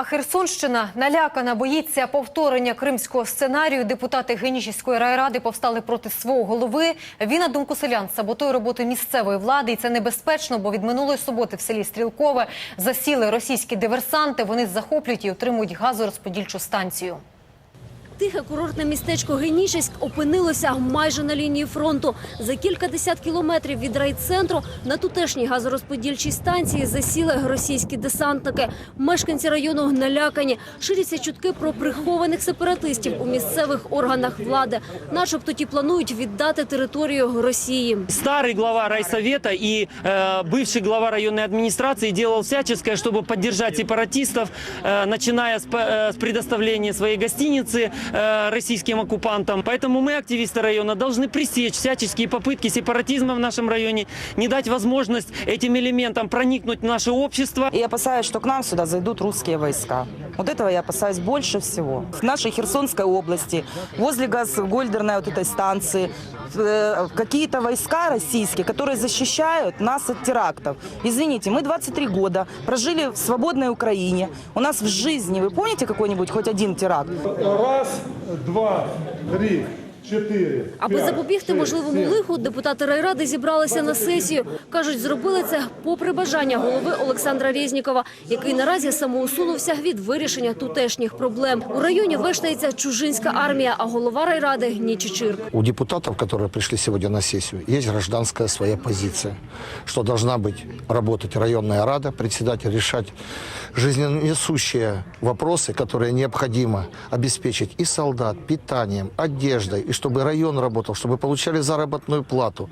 А Херсонщина налякана боїться повторення кримського сценарію. Депутати Генічівської райради повстали проти свого голови. Він, на думку селян, саботує роботу місцевої влади, і це небезпечно, бо від минулої суботи в селі Стрілкове засіли російські диверсанти. Вони захоплюють і отримують газорозподільчу станцію. Тихе курортне містечко Генічеськ опинилося майже на лінії фронту. За кілька десят кілометрів від райцентру на тутешній газорозподільчій станції засіли російські десантники. Мешканці району налякані. Ширяться чутки про прихованих сепаратистів у місцевих органах влади. Начебто ті планують віддати територію Росії. Старый глава райсовета и э, бывший глава районной администрации делал всяческое, чтобы поддержать сепаратистов, э, начиная с, п- э, с предоставления своей гостиницы э, российским оккупантам. Поэтому мы, активисты района, должны пресечь всяческие попытки сепаратизма в нашем районе, не дать возможность этим элементам проникнуть в наше общество. И опасаюсь, что к нам сюда зайдут русские войска. Вот этого я опасаюсь больше всего. В нашей Херсонской области, возле газгольдерной вот этой станции, э, какие-то войска российские, которые защищают нас от терактов. Извините, мы 23 года прожили в свободной Украине. У нас в жизни, вы помните какой-нибудь хоть один теракт? Раз, два, три, чотири. Аби п'ять, запобігти шість, можливому сім. лиху, депутати райради зібралися на сесію. Кажуть, зробили це попри бажання голови Олександра Резнікова, який наразі самоусунувся від вирішення тутешніх проблем. У районі вештається чужинська армія, а голова райради Нічичирк. У депутатов, которые пришли сегодня на сессию, есть гражданская своя позиция, что должна быть работать районная рада, председатель решать жизненесущие вопросы, которые необходимо обеспечить и солдат питанием, одеждой, и чтобы район работал, чтобы получали заработную плату.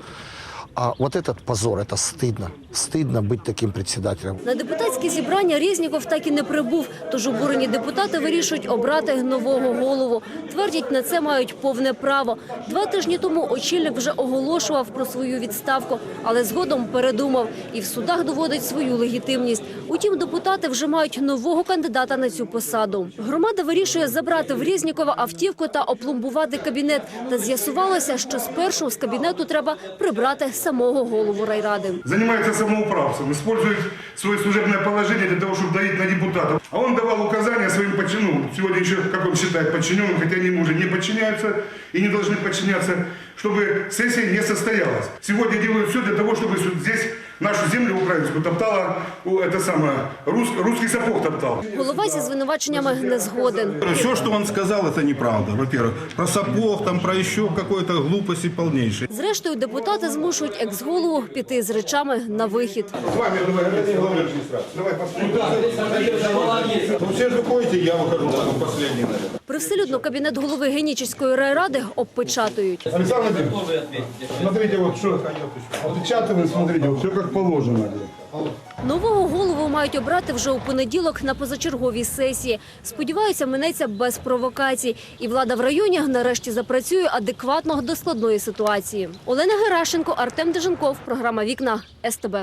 А вот этот позор, это стыдно. Стыдно быть таким председателем. На депутатське зібрання Резніков так і не прибув, тож обурені депутати вирішують обрати нового голову. Твердять, на це мають повне право. Два тижні тому очільник вже оголошував про свою відставку, але згодом передумав і в судах доводить свою легітимність. Утім, депутати вже мають нового кандидата на цю посаду. Громада вирішує забрати в Резнікова автівку та опломбувати кабінет. Та з'ясувалося, що спершу з кабінету треба прибрати самого голову райради. Занимается самоуправством, использует свое служебное положение для того, чтобы давить на депутатов. А он давал указания своим подчиненным, сегодня еще, как он считает, подчиненным, хотя они ему уже не подчиняются и не должны подчиняться, чтобы сессия не состоялась. Сегодня делают все для того, чтобы сю- здесь нашу землю украинскую топтала, о, это самое, рус- русский сапог топтал. Голова зі звинуваченнями не згоден. Все, что он сказал, это неправда. Во-первых, про сапог, там, про еще какой-то глупости полнейшей. Зрештою, депутати змушують екс-голову піти з речами на вихід. С вами давай, главный администрации. Давай посмотрим. Ну, все же выходите, я выхожу потом последний. Привселюдно кабінет голови Генічеської райради обпечатують. Александр Владимирович, смотрите, вот что опечатывают, смотрите, вот все как положено. Нового голову мають обрати вже у понеділок на позачерговій сесії. Сподіваються, минеться без провокацій. І влада в районі нарешті запрацює адекватно до складної ситуації. Олена Герашенко, Артем Деженков. Програма «Вікна» СТБ.